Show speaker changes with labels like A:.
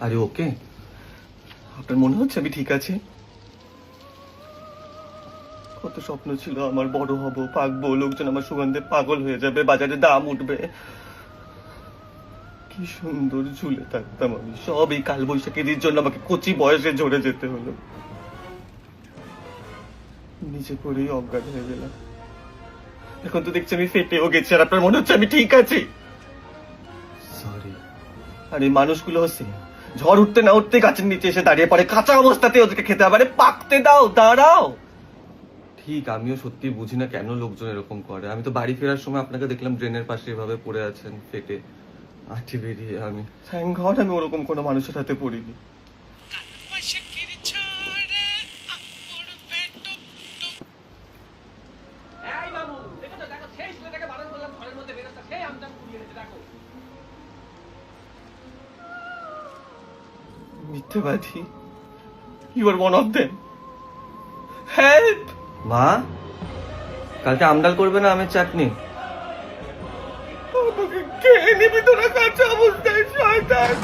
A: আরে, ওকে। আপনার মনে হচ্ছে আমি ঠিক আছি? কত স্বপ্ন ছিল আমার, বড় হব, পাকবো, লোকজন আমার সুগন্ধে পাগল হয়ে যাবে, বাজারে দাম উঠবে। কি সুন্দর ঝুলে থাকতাম আমি। সব এই কালবৈশাখীর জন্য আমাকে কচি বয়সে ঝরে যেতে হলো। নিচে করেই অজ্ঞাত হয়ে গেলাম। এখন তো দেখছি আমি ফেটেও গেছি, আর আপনার মনে হচ্ছে আমি ঠিক আছি? আর এই মানুষগুলো হচ্ছে ঝড় উঠতে না উঠতে গাছের নিচে এসে দাঁড়িয়ে পড়ে। কাঁচা অবস্থাতে ওদেরকে খেতে হবে। পাকতে দাও দাঁড়াও। ঠিক আমিও সত্যি বুঝি না কেন লোকজন এরকম করে। আমি তো বাড়ি ফেরার সময় আপনাকে দেখলাম ড্রেনের পাশে এভাবে পড়ে আছেন ফেটে। আটি বেরিয়ে আমি থ্যাংক গড আমি ওরকম কোনো মানুষের হাতে পড়িনি। মিথ্যেবাদী you are one of them help মা কালকে আমডাল করবে না আমের চাটনি? আমাকে খেয়ে নিবি তোরা কাঁচা অবস্থায় শয়তান।